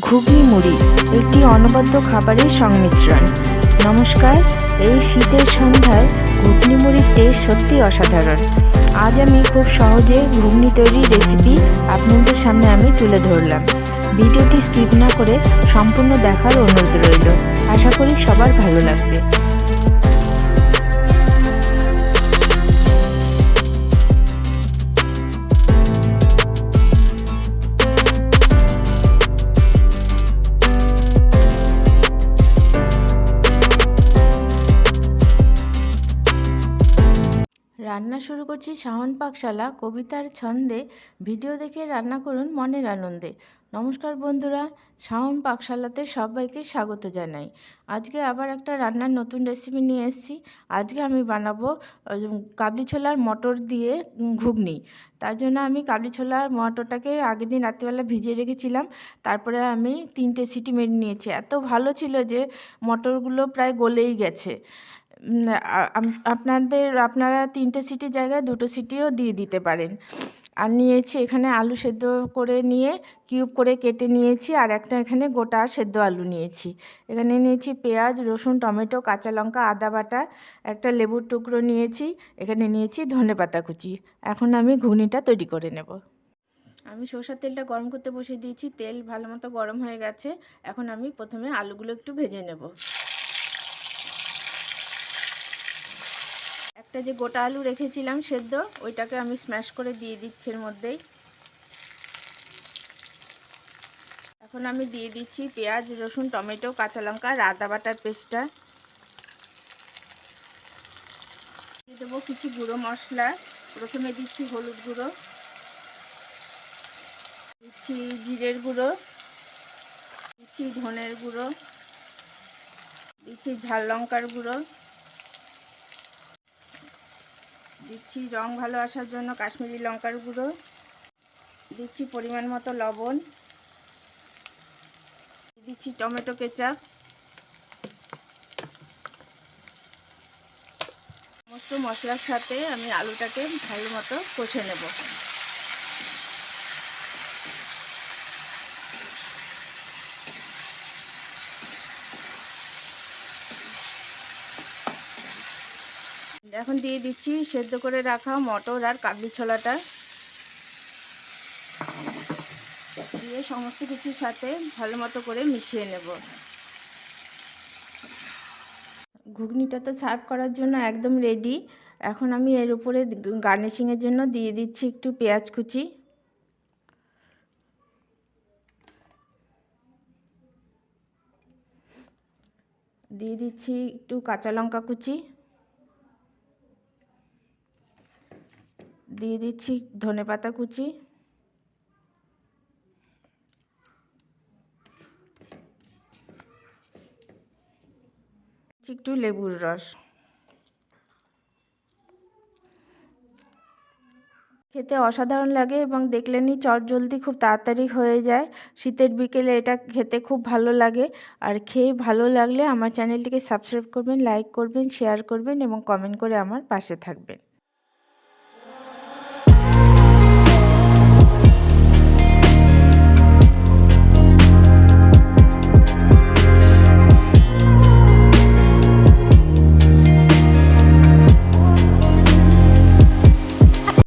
ঘুগনি মুড়ি একটি অনবদ্য খাবারের সংমিশ্রণ। নমস্কার, এই শীতের সন্ধ্যায় ঘুগনি মুড়ির টেস্ট সত্যি অসাধারণ। আজ আমি খুব সহজে ঘুগনি তৈরির রেসিপি আপনাদের সামনে আমি তুলে ধরলাম। ভিডিওটি স্কিপ না করে সম্পূর্ণ দেখার অনুরোধ রইল। আশা করি সবার ভালো লাগবে। রান্না শুরু করছি শাহন পাকশালা, কবিতার ছন্দে। ভিডিও দেখে রান্না করুন মনের আনন্দে। নমস্কার বন্ধুরা শাহন পাকশালাতে সবাইকে স্বাগত জানাই। আজকে আবার একটা রান্নার নতুন রেসিপি নিয়ে এসেছি। আজকে আমি বানাবো কাবলি ছোলার মটর দিয়ে ঘুগনি। তার জন্য আমি কাবলি ছোলার মটরটাকে আগের দিন রাত্রিবেলা ভিজিয়ে রেখেছিলাম। তারপরে আমি তিনটে সিটি মেরে নিয়েছি। এত ভালো ছিল যে মটরগুলো প্রায় গলেই গেছে। আপনাদের, আপনারা তিনটে সিটির জায়গায় দুটো সিটিও দিয়ে দিতে পারেন। আর নিয়েছি এখানে আলু সেদ্ধ করে নিয়ে, কিউব করে কেটে নিয়েছি, আর একটা এখানে গোটা সেদ্ধ আলু নিয়েছি। এখানে নিয়েছি পেঁয়াজ, রসুন, টমেটো, কাঁচা লঙ্কা, আদা বাটা, একটা লেবুর টুকরো নিয়েছি, এখানে নিয়েছি ধনে পাতা কুচি। এখন আমি ঘুগনিটা তৈরি করে নেব। আমি সরষের তেলটা গরম করতে বসিয়ে দিয়েছি, তেল ভালো মতো গরম হয়ে গেছে। এখন আমি প্রথমে আলুগুলো একটু ভেজে নেব। একটা যে গোটা আলু রেখেছিলাম সেদ্ধ, ওইটাকে আমি স্ম্যাশ করে দিয়ে দিচ্ছি এর মধ্যেই। এখন আমি দিয়ে দিচ্ছি পেঁয়াজ, রসুন, টমেটো, কাঁচা লঙ্কা আর আদা বাটার পেস্টটা। দিয়ে দেবো কিছু গুঁড়ো মশলা। প্রথমে দিচ্ছি হলুদ গুঁড়ো। দিচ্ছি জিরের গুঁড়ো। দিচ্ছি ধনের গুঁড়ো। দিচ্ছি ঝাল লঙ্কার গুঁড়ো। দিচ্ছি রং ভালো আসার জন্য কাশ্মীরি লঙ্কার গুঁড়ো। দিচ্ছি পরিমাণ মতো লবণ। দিচ্ছি টমেটো কেচাপ। সমস্ত মশলার সাথে আমি আলুটাকে ভালো মতো কষে নেব। এখন দিয়ে দিচ্ছি সেদ্ধ করে রাখা মটর আর কাবলি ছোলাটা। দিয়ে সমস্ত কিছুর সাথে ভালো মতো করে মিশিয়ে নেব। ঘুগনিটা তো সার্ভ করার জন্য একদম রেডি এখন আমি এর উপরে গার্নিশিংয়ের জন্য দিয়ে দিচ্ছি একটু পেঁয়াজ কুচি। দিয়ে দিচ্ছি একটু কাঁচা লঙ্কা কুচি। দিয়ে দিচ্ছি ধনেপাতা কুচি। একটু লেবুর রস। খেতে অসাধারণ লাগে এবং দেখলেনই চট জলদি খুব তাড়াতাড়ি হয়ে যায়। শীতের বিকেলে এটা খেতে খুব ভালো লাগে। আর খেয়ে ভালো লাগলে আমার চ্যানেলটিকে সাবস্ক্রাইব করবেন, লাইক করবেন, শেয়ার করবেন এবং কমেন্ট করে আমার পাশে থাকবেন।